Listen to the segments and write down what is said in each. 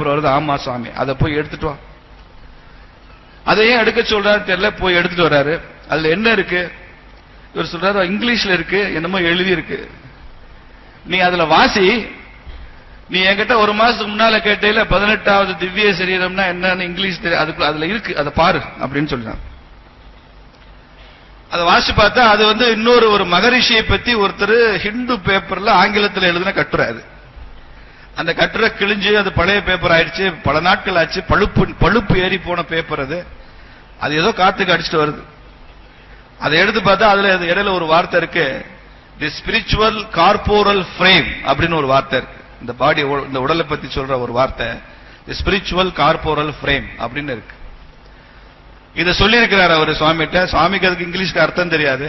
Paper வருது ஆமா சுவாமி அதை போய் எடுத்துட்டு வா. அதையும் எடுக்க சொல்றாரு தெரியல. போய் எடுத்துட்டு வர்றாரு. அதுல என்ன இருக்கு? இவர் சொல்றாரு இங்கிலீஷ்ல இருக்கு. என்னமோ எழுதி இருக்கு நீ அதுல வாசி. நீ என்கிட்ட ஒரு மாசத்துக்கு முன்னால கேட்டையில பதினெட்டாவது திவ்ய சரீரம்னா என்னன்னு இங்கிலீஷ் தெரியும் அதுக்கு அதுல இருக்கு. அதை பாரு அப்படின்னு சொல்றான். அதை வாசி பார்த்தா அது வந்து இன்னொரு ஒரு மகரிஷியை பத்தி ஒருத்தர் ஹிந்து பேப்பர்ல ஆங்கிலத்தில் எழுதின கட்டுரை அது. அந்த கட்டுரை கிழிஞ்சு அது பழைய பேப்பர் ஆயிடுச்சு. பல நாட்கள் ஆச்சு. பழுப்பு பழுப்பு ஏறி போன பேப்பர் அது. அது ஏதோ காத்துக்கு அடிச்சுட்டு வருது. அதை எடுத்து பார்த்தா அதுல அது இடையில ஒரு வார்த்தை இருக்கு. தி ஸ்பிரிச்சுவல் கார்போரல் ஃப்ரேம் அப்படின்னு ஒரு வார்த்தை இருக்கு. இந்த பாடி இந்த உடலை பத்தி சொல்ற ஒரு வார்த்தை. தி ஸ்பிரிச்சுவல் கார்போரல் ஃப்ரேம் அப்படின்னு இருக்கு. இதை சொல்லியிருக்கிறார் அவர் சுவாமிகிட்ட. சுவாமிக்கு அதுக்கு இங்கிலீஷ்க்கு அர்த்தம் தெரியாது.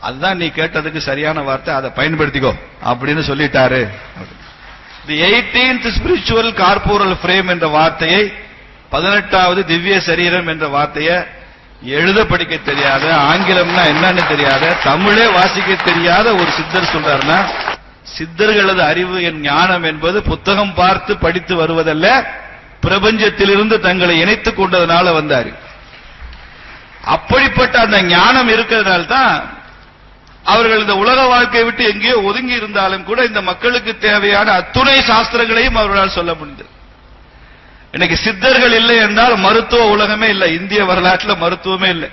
அதுதான் நீ கேட்டதுக்கு சரியான வார்த்தை. அதை பயன்படுத்திக்கோ அப்படின்னு சொல்லிட்டாரு. The eighteenth spiritual corporal frame என்ற வார்த்தையை பதினெட்டாவது திவ்ய சரீரம் என்ற வார்த்தையை எழுத படிக்க தெரியாத ஆங்கிலம்னா என்னன்னு தெரியாத தமிழே வாசிக்க தெரியாத ஒரு சித்தர் சொல்றாருன்னா சித்தர்களது அறிவு என் ஞானம் என்பது புத்தகம் பார்த்து படித்து வருவதல்ல பிரபஞ்சத்திலிருந்து தங்களை இணைத்துக் கொண்டதனால வந்தாரு. அப்படிப்பட்ட அந்த ஞானம் இருக்கிறதுனால தான் அவர்கள் இந்த உலக வாழ்க்கையை விட்டு எங்கேயோ ஒதுங்கி இருந்தாலும் கூட இந்த மக்களுக்கு தேவையான அத்துணை சாஸ்திரங்களையும் அவர்களால் சொல்ல முடிந்தது. இன்னைக்கு சித்தர்கள் இல்லை என்றால் மருத்துவ உலகமே இல்லை. இந்திய வரலாற்றில் மருத்துவமே இல்லை.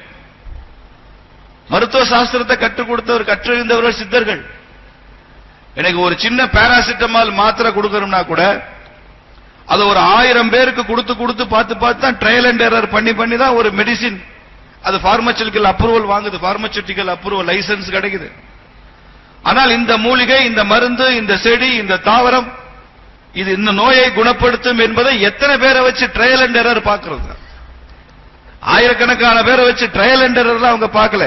மருத்துவ சாஸ்திரத்தை கற்றுக் கொடுத்தவர் கற்றறிந்தவர்கள் சித்தர்கள். எனக்கு ஒரு சின்ன பாராசிட்டமால் மாத்திரை கொடுக்கணும்னா கூட அது ஒரு ஆயிரம் பேருக்கு கொடுத்து கொடுத்து பார்த்து பார்த்து தான் ட்ரையல் அண்ட் எரர் பண்ணி பண்ணி தான் ஒரு மெடிசின் அது பார்மசூட்டிக்கல் அப்ரூவல் வாங்குது பார்மசூட்டிக்கல் அப்ரூவல் லைசன்ஸ் கிடைக்குது. ஆனால் இந்த மூலிகை இந்த மருந்து இந்த செடி இந்த தாவரம் இது இந்த நோயை குணப்படுத்தும் என்பதை எத்தனை பேரை வச்சு ட்ரையல் அண்ட் எரர் பார்க்கறது ஆயிரக்கணக்கான பேரை வச்சு ட்ரையல் அண்ட் எரர் அவங்க பார்க்கல.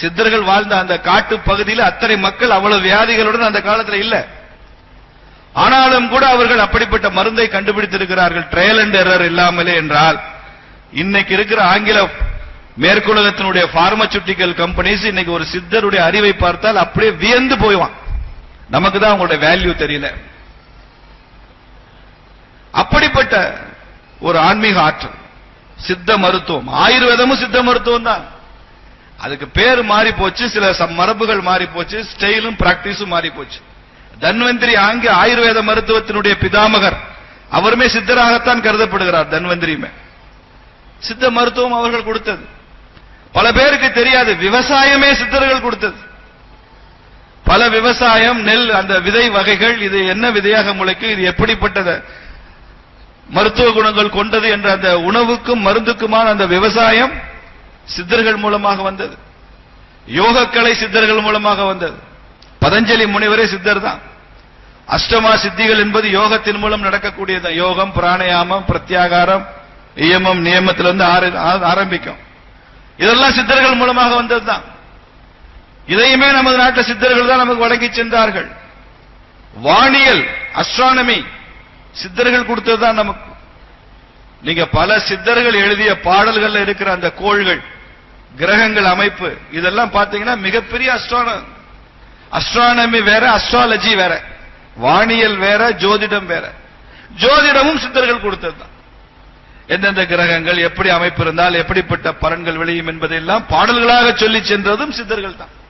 சித்தர்கள் வாழ்ந்த அந்த காட்டு பகுதியில் அத்தனை மக்கள் அவ்வளவு வியாதிகளுடன் அந்த காலத்தில் இல்ல. ஆனாலும் கூட அவர்கள் அப்படிப்பட்ட மருந்தை கண்டுபிடித்திருக்கிறார்கள். ட்ரையல் அண்ட் எரர் இல்லாமலே என்றால் இன்னைக்கு இருக்கிற ஆங்கில மேற்குலகத்தினுடைய பார்மசூட்டிக்கல் கம்பெனிஸ் இன்னைக்கு ஒரு சித்தருடைய அறிவை பார்த்தால் அப்படியே வியந்து போய்வான் நமக்கு தான் அவங்களுடைய வேல்யூ தெரியல. அப்படிப்பட்ட ஒரு ஆன்மீக ஆற்றல் சித்த மருத்துவம் ஆயுர்வேதமும் சித்த மருத்துவம் தான். அதுக்கு பேர் மாறி போச்சு சில மரபுகள் மாறி போச்சு ஸ்டைலும் பிராக்டிஸும் மாறி போச்சு. தன்வந்திரி ஆங்கி ஆயுர்வேத மருத்துவத்தினுடைய பிதாமகர் அவருமே சித்தராகத்தான் கருதப்படுகிறார் தன்வந்திரியுமே. சித்த மருத்துவம் அவர்கள் கொடுத்தது. பல பேருக்கு தெரியாது. விவசாயமே சித்தர்கள் கொடுத்தது. பல விவசாயம் நெல் அந்த விதை வகைகள் இது என்ன விதையாக முளைக்கும் இது எப்படிப்பட்டத? மருத்துவ குணங்கள் கொண்டது என்ற அந்த உணவுக்கும் மருந்துக்குமான அந்த விவசாயம் சித்தர்கள் மூலமாக வந்தது. யோகக்கலை சித்தர்கள் மூலமாக வந்தது. பதஞ்சலி முனிவரே சித்தர் தான். அஷ்டமா சித்திகள் என்பது யோகத்தின் மூலம் நடக்கக்கூடியது யோகம் பிராணயாமம் பிரத்யாகாரம் நியமம் நியமத்திலிருந்து ஆரம்பிக்கும். இதெல்லாம் சித்தர்கள் மூலமாக வந்ததுதான். இதையுமே நமது நாட்டு சித்தர்கள் தான் நமக்கு வழங்கி சென்றார்கள். வானியல் அஸ்ட்ரானமி சித்தர்கள் கொடுத்ததுதான் நமக்கு. நீங்க பல சித்தர்கள் எழுதிய பாடல்கள்ல இருக்கிற அந்த கோள்கள் கிரகங்கள் அமைப்பு இதெல்லாம் பாத்தீங்கன்னா மிகப்பெரிய அஸ்ட்ரான அஸ்ட்ரானமி வேற அஸ்ட்ராலஜி வேற. வானியல் வேற ஜோதிடம் வேற. ஜோதிடமும் சித்தர்கள் கொடுத்ததுதான். எந்தெந்த கிரகங்கள் எப்படி அமைப்பு இருந்தால் எப்படிப்பட்ட பலன்கள் விளையும் என்பதையெல்லாம் பாடல்களாக சொல்லி சென்றதும் சித்தர்கள் தான்